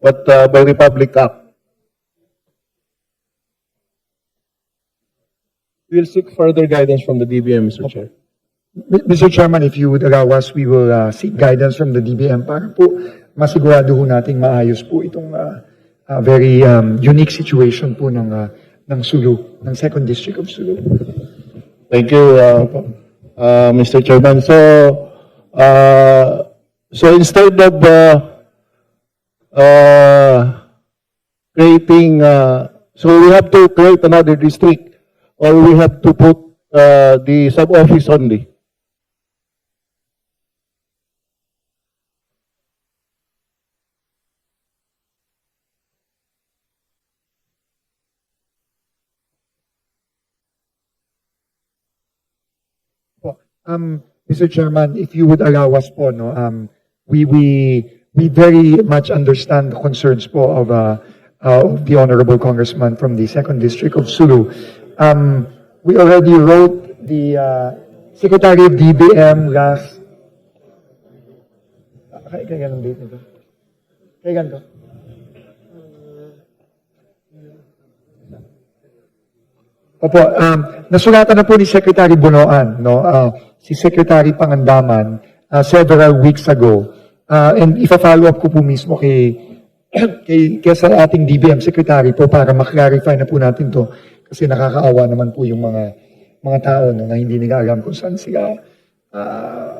but uh, by Republic Act. We'll seek further guidance from the DBM, Mr. Chair. Mr. Chairman, if you would allow us, we will uh, seek guidance from the DBM para po masigurado ho nating maayos po itong uh, uh, very um, unique situation po ng, uh, ng Sulu, ng Second District of Sulu. Thank you, uh, uh, Mr. Chairman. So, uh, so instead of uh, uh, creating, uh, so we have to create another district, or we have to put uh, the sub-office only. Um, Mr. Chairman, if you would allow us po, no, um, we, we, we very much understand the concerns po of, uh, uh, of the Honorable Congressman from the Second District of Sulu. Um, we already wrote the, uh, Secretary of DBM last, kaya ganun date nito? Kaya ganito? Opo, um, nasulatan na po ni Secretary Bunoan, no, uh, si Secretary Pangandaman, uh, several weeks ago. Uh, and ifa-follow up ko po mismo kay, kay, kay sa ating DBM Secretary po para maklarify na po natin to. Kasi nakakaawa naman po yung mga mga tao no, na hindi nila alam kung saan sila uh,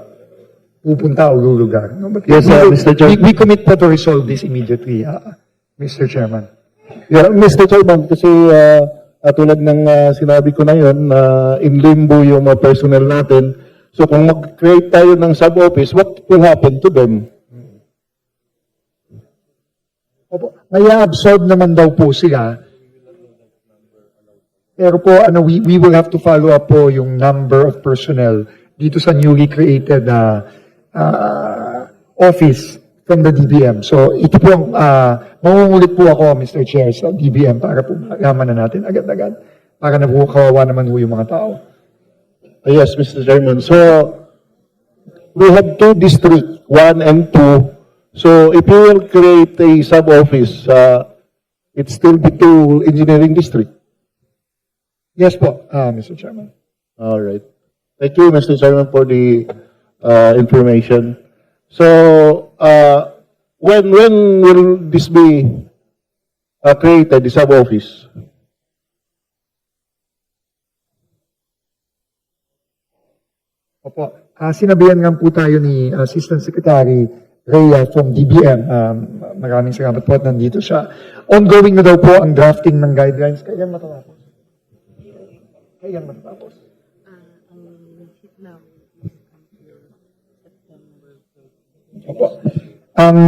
pupunta o lulugar. No? But Yes, we, uh, Mr. Chair. We, we commit po to resolve this immediately, uh, Mr. Chairman. Yeah, Mr. Chairman, kasi uh, uh, tulad ng uh, sinabi ko na yun, uh, in limbo yung mga personnel natin. So kung mag-create tayo ng sub-office, what will happen to them? May absorb naman daw po sila. Pero po, ano, we, we will have to follow up po yung number of personnel dito sa newly created na ah, office from the DBM. So, ito po ang, uh, mangungulit po ako, Mr. Chair, sa DBM para po malaman na natin agad-agad. Para na po kawawa naman po yung mga tao. Uh, yes, Mr. Chairman. So we have two districts, one and two. So if you will create a sub-office, uh, it still be two engineering district. Yes po, ah, Mr. Chairman. All right. Thank you, Mr. Chairman, for the uh, information. So, uh, when when will this be uh, created, the sub-office? Opo. Ah, sinabihan nga po tayo ni Assistant Secretary Rhea from DBM. Um, maraming salamat po at nandito siya. Ongoing na daw po ang drafting ng guidelines. Kailan matatapos? Kailan matatapos? Opo. Ang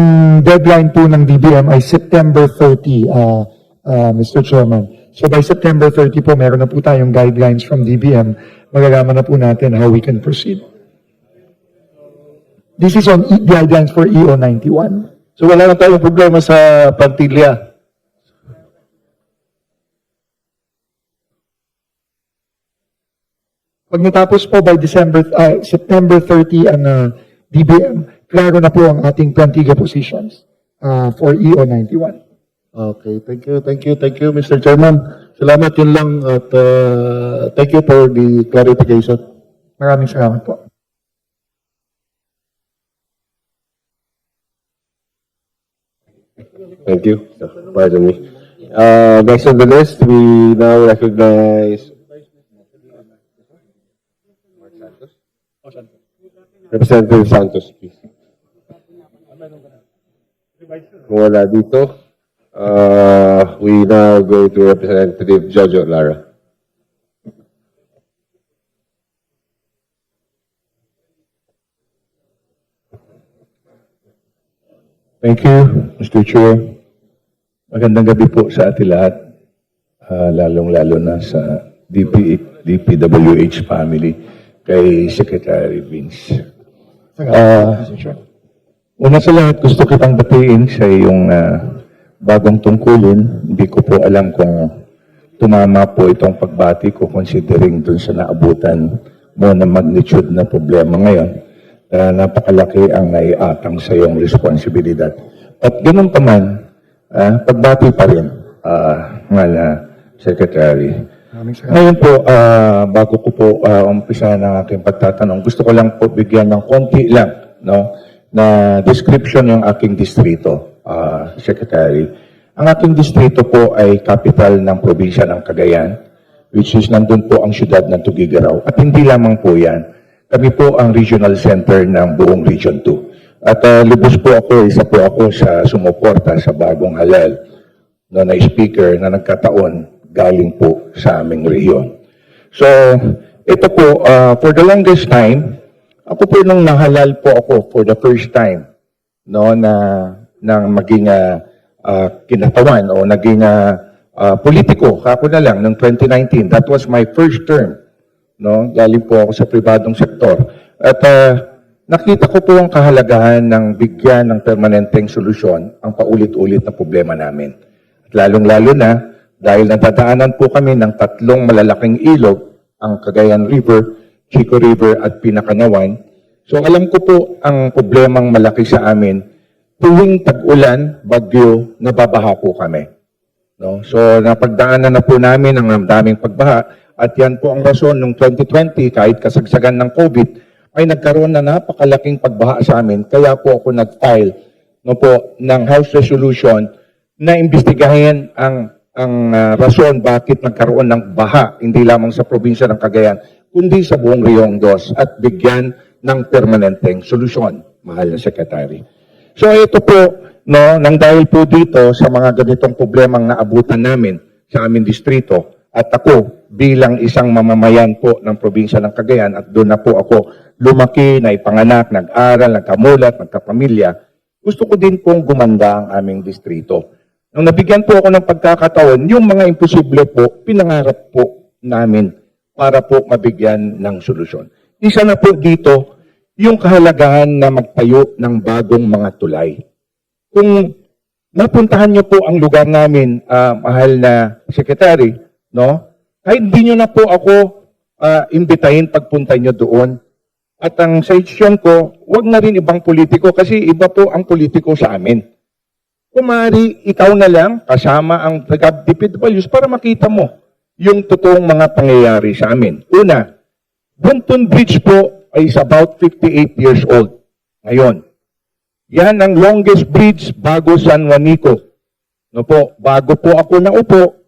deadline po ng DBM ay September 30, ah, ah, Mr. Chairman. So by September 30 po, meron na po tayong guidelines from DBM. Magagaman na po natin how we can proceed. This is on E- guidelines for EO 91. So wala na tayong problema sa Pantilla. Pag natapos po by December, ah, September 30 ang ah, DBM, klaro na po ang ating Plantiga positions ah, for EO 91. Okay, thank you, thank you, thank you, Mr. Chairman. Salamat yun lang at uh, thank you for the clarification. Maraming salamat po. Thank you. Pardon me. Uh, next on the list, we now recognize Representative Santos, please. Wala dito, uh, we now go to Representative Jojo Lara. Thank you, Mr. Chair. Magandang gabi po sa ating lahat, ah, lalong-lalo na sa DP, DPWH family, kay Secretary Vince. Chair. una sa lahat, gusto kitang batiin sa iyong ah, bagong tungkulin. Hindi ko po alam kung tumama po itong pagbati ko considering dun sa naabutan mo na magnitude na problema ngayon. Ah, napakalaki ang naiatang sa iyong responsibilidad. At ganun pa man, Ah, pagbati pa rin, ah, mahal na Secretary. Ngayon po, ah, bago ko po ah, umpisa ng aking pagtatanong, gusto ko lang po bigyan ng konti lang no, na description yung aking distrito, ah, Secretary. Ang aking distrito po ay capital ng probinsya ng Cagayan, which is nandun po ang syudad ng Tugigaraw. At hindi lamang po yan, kami po ang regional center ng buong Region 2. At ah, lubos po ako, isa po ako sa sumuporta sa bagong halal no, na speaker na nagkataon galing po sa aming rehiyon. So, ito po, uh, for the longest time, ako po nung nahalal po ako for the first time, no, na, na maging uh, uh, kinatawan o naging uh, uh, politiko, ako na lang, noong 2019. That was my first term. No? Galing po ako sa pribadong sektor. At uh, nakita ko po ang kahalagahan ng bigyan ng permanenteng solusyon ang paulit-ulit na problema namin. At lalong-lalo na dahil nadadaanan po kami ng tatlong malalaking ilog, ang Cagayan River, Chico River at Pinakanawan. So alam ko po ang problemang malaki sa amin. Tuwing tag-ulan, bagyo, nababaha po kami. No? So napagdaanan na po namin ang daming pagbaha at yan po ang rason nung 2020 kahit kasagsagan ng COVID ay nagkaroon na napakalaking pagbaha sa amin kaya po ako nag-file no po ng House Resolution na imbestigahin ang ang ah, rason bakit nagkaroon ng baha hindi lamang sa probinsya ng Cagayan kundi sa buong Riong Dos at bigyan ng permanenteng solusyon mahal na sekretary. So ito po, no, nang dahil po dito sa mga ganitong problemang naabutan namin sa aming distrito at ako bilang isang mamamayan po ng probinsya ng Cagayan at doon na po ako lumaki, naipanganak, nag-aral, nagkamulat, nagkapamilya, gusto ko din pong gumanda ang aming distrito. Nung nabigyan po ako ng pagkakataon, yung mga imposible po, pinangarap po namin para po mabigyan ng solusyon. Isa na po dito, yung kahalagahan na magtayo ng bagong mga tulay. Kung napuntahan niyo po ang lugar namin, ah, mahal na secretary, no? Kahit hindi niyo na po ako ah, imbitahin pagpunta niyo doon. At ang suggestion ko, wag na rin ibang politiko kasi iba po ang politiko sa amin. Kumari, ikaw na lang kasama ang taga-DPWs para makita mo yung totoong mga pangyayari sa amin. Una, Bunton Bridge po is about 58 years old ngayon. Yan ang longest bridge bago San Juanico. No po, bago po ako naupo,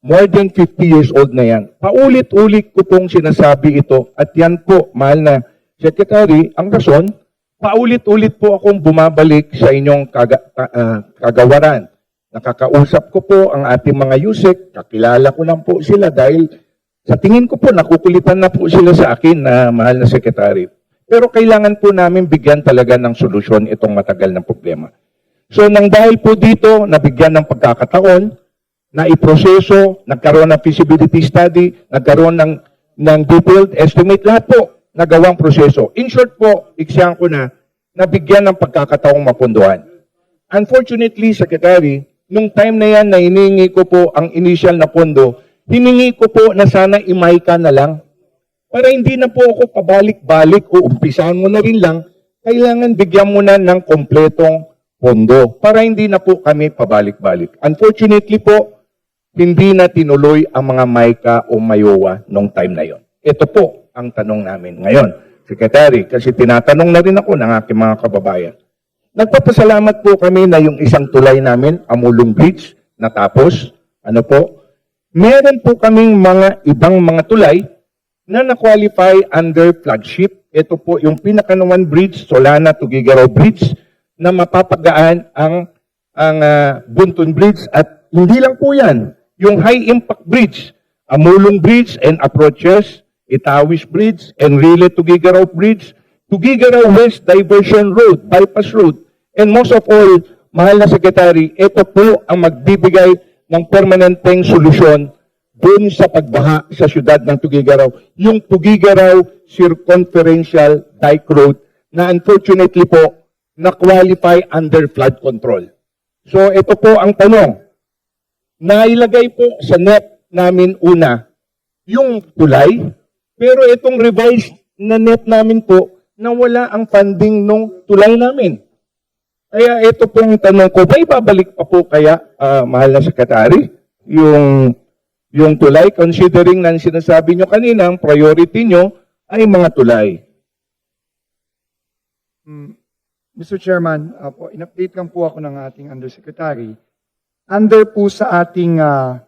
more than 50 years old na yan. Paulit-ulit ko pong sinasabi ito at yan po, mahal na Secretary, ang rason, paulit-ulit po akong bumabalik sa inyong kaga- ka- ah, kagawaran. Nakakausap ko po ang ating mga yusek, kakilala ko lang po sila dahil sa tingin ko po, nakukulitan na po sila sa akin na mahal na sekretary. Pero kailangan po namin bigyan talaga ng solusyon itong matagal na problema. So nang dahil po dito, nabigyan ng pagkakataon, na iproseso, nagkaroon ng feasibility study, nagkaroon ng, ng detailed estimate, lahat po nagawang proseso. In short po, iksyan ko na, nabigyan ng pagkakataong mapunduhan. Unfortunately, Secretary, nung time na yan na hiningi ko po ang initial na pondo, hiningi ko po na sana imayka na lang. Para hindi na po ako pabalik-balik o umpisahan mo na rin lang, kailangan bigyan mo na ng kompletong pondo para hindi na po kami pabalik-balik. Unfortunately po, hindi na tinuloy ang mga Maika o Mayowa nung time na yon. Ito po ang tanong namin ngayon, Secretary, kasi tinatanong na rin ako ng aking mga kababayan. Nagpapasalamat po kami na yung isang tulay namin, Amulong Bridge, natapos. Ano po? Meron po kaming mga ibang mga tulay na na-qualify under flagship. Ito po yung pinakanuman bridge, Solana to Gigaraw Bridge, na mapapagaan ang ang ah, Bunton Bridge at hindi lang po yan, yung High Impact Bridge, Amulong Bridge and approaches, Itawis Bridge, Enrile to Gigaraw Bridge, to Gigaraw West Diversion Road, Bypass Road, and most of all, mahal na Secretary, ito po ang magbibigay ng permanenteng solusyon doon sa pagbaha sa syudad ng Tugigaraw, yung Tugigaraw Circumferential Dike Road na unfortunately po na-qualify under flood control. So ito po ang tanong. Nailagay po sa net namin una yung tulay, pero itong revised na net namin po, nawala ang funding nung tulay namin. Kaya ito pong tanong ko, may babalik pa po kaya, ah, mahal na sekretary, yung, yung tulay, considering na sinasabi nyo kanina, ang priority nyo ay mga tulay. Mr. Chairman, uh, po, in-update lang po ako ng ating Undersecretary. Under po sa ating uh,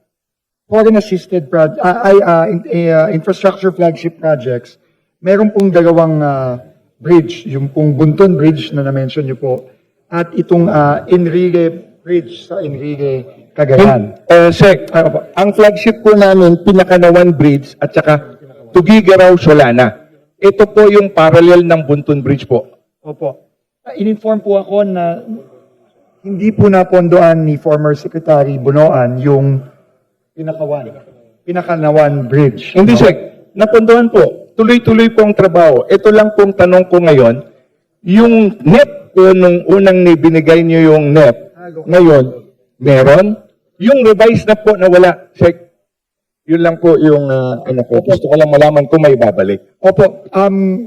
foreign assisted proj- uh, ay, uh, in- uh, infrastructure flagship projects, meron pong dalawang uh, bridge, yung pong Bunton Bridge na na-mention niyo po, at itong uh, Enrique Bridge sa Enrique, Cagayan. Uh, Sec, ang flagship po namin, Pinakanawan Bridge at saka Tugigaraw, Solana. Ito po yung parallel ng Bunton Bridge po. Opo. Uh, in-inform po ako na hindi po napondoan ni former Secretary Bunoan yung pinakawan, pinakanawan bridge. Hindi, Sec. Napunduhan po. Tuloy-tuloy po ang trabaho. Ito lang pong tanong ko ngayon. Yung NEP po nung unang ni binigay niyo yung NEP, ngayon, meron. Yung revised na po na wala, Sec. Yun lang po yung ah, ano ko. Gusto ko lang malaman kung may babalik. Opo, um,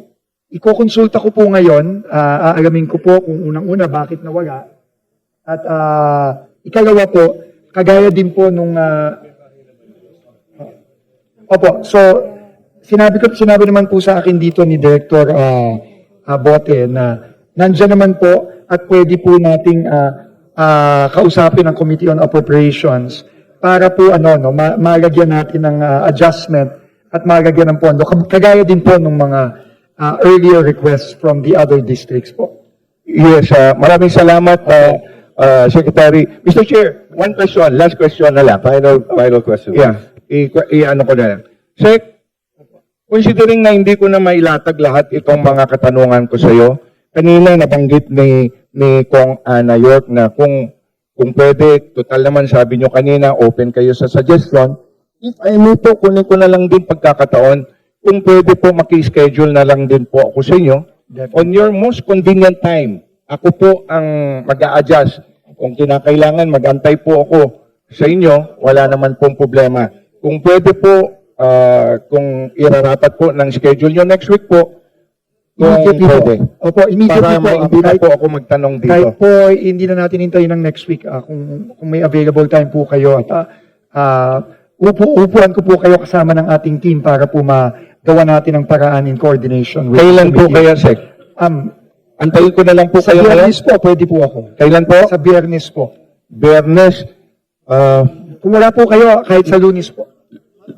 ikokonsulta ko po ngayon, ah, aalamin ko po kung unang-una bakit nawala. At ah, ikalawa po, kagaya din po nung ah, Opo, so sinabi ko sinabi naman po sa akin dito ni Director ah, ah, Bote na nandiyan naman po at pwede po nating ah, ah, kausapin ang Committee on Appropriations para po ano no ma- malagyan natin ng ah, adjustment at malagyan ng pondo Kag- kagaya din po ng mga ah, earlier requests from the other districts po. Yes, ah, maraming salamat, ah, ah, Secretary. Mr. Chair, one question, last question na lang. Final, final question. Yeah, i- i-ano ko na lang. Sec, considering na hindi ko na mailatag lahat itong mga katanungan ko sa iyo, kanina nabanggit ni ni Kong Ana York na kung kung pwede, total naman sabi nyo kanina, open kayo sa suggestion. If I may po, kunin ko na lang din pagkakataon, kung pwede po maki-schedule na lang din po ako sa inyo, on your most convenient time, ako po ang mag adjust Kung kinakailangan, magantay po ako sa inyo, wala naman pong problema. Kung pwede po, ah, kung irarapat po ng schedule nyo next week po, kung Immediately po. pwede. Opo, immediately Para po. hindi na po ako magtanong dito. Kahit po hindi na natin hintayin ng next week ah, kung, kung may available time po kayo at ah, ah, upo, upuan ko po kayo kasama ng ating team para po magawa natin ang paraan in coordination with Kailan po kaya, Sec? Um, Antayin ko na lang po sa kayo ngayon. biyernes po, pwede po ako. Kailan po? Sa biyernes po. Biyernes. Ah, Kung wala po kayo, kahit sa lunes po.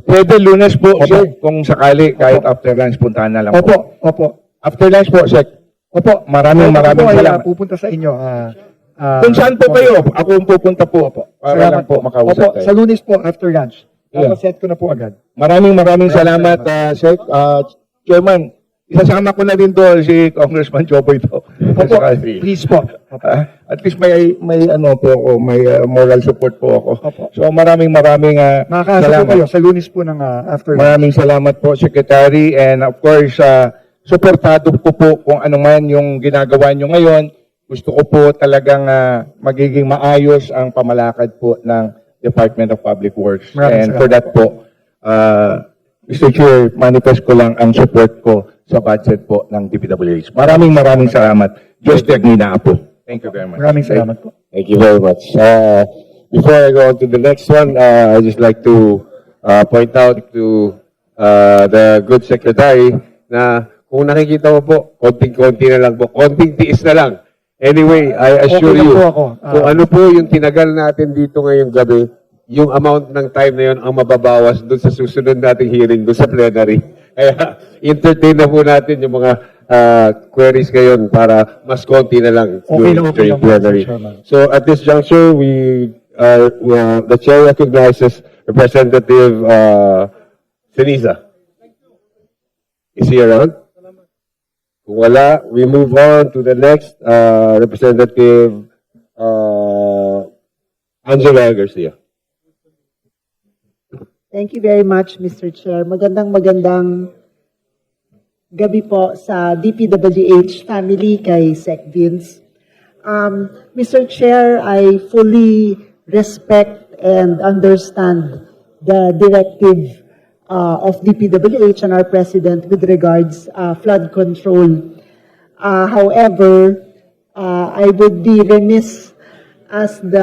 pwede lunes po, Opo. Sec. Kung sakali, kahit after lunch, puntahan na lang po. Opo, opo. After lunch po, Sec. Opo. Maraming maraming ako po ay, ah, salamat. pupunta sa inyo. ah, ah, Kung saan po kayo, ako ang pupunta po. Para Salamat lang po makausap Opo, sa kayo. lunes po, after lunch. Yeah. Tapos set ko na po agad. Maraming maraming salamat, uh, Sec. Ah, Chairman, isasama ko na din doon si Congressman Choboy to. Opo, please po. Ah, at least may may ano po ako, may ah, moral support po ako. Opo. So maraming maraming uh, Makakasa po kayo sa lunes po ng ah, after. Maraming salamat po, Secretary. And of course, uh, suportado ko po kung ano man yung ginagawa nyo ngayon. Gusto ko po talagang ah, magiging maayos ang pamalakad po ng Department of Public Works. Maraming And for salamat that po, uh, Mr. Chair, manifest ko lang ang support ko sa budget po ng DPWH. Maraming maraming salamat. Diyos Diagnina po. Thank you very much. Maraming salamat po. Thank you very much. Uh, before I go on to the next one, uh, I just like to uh, point out to uh, the good secretary na kung nakikita mo po, konting-konti na lang po, konting tiis na lang. Anyway, I assure Okay you, po ako. Ah. kung ano po yung tinagal natin dito ngayong gabi, yung amount ng time na yun ang mababawas doon sa susunod nating hearing, doon sa plenary. Kaya entertain na po natin yung mga uh, queries ngayon para mas konti na lang Okay during, okay during plenary. So at this juncture, we, uh, we, uh, the chair recognizes Representative uh, Seniza. Is he around? Kung wala, we move on to the next uh, Representative uh, Angela Garcia. Thank you very much, Mr. Chair. Magandang magandang gabi po sa DPWH family kay Sec Vince. Um, Mr. Chair, I fully respect and understand the directive uh, of DPWH and our president with regards uh, flood control. Uh, however, uh, I would be remiss as the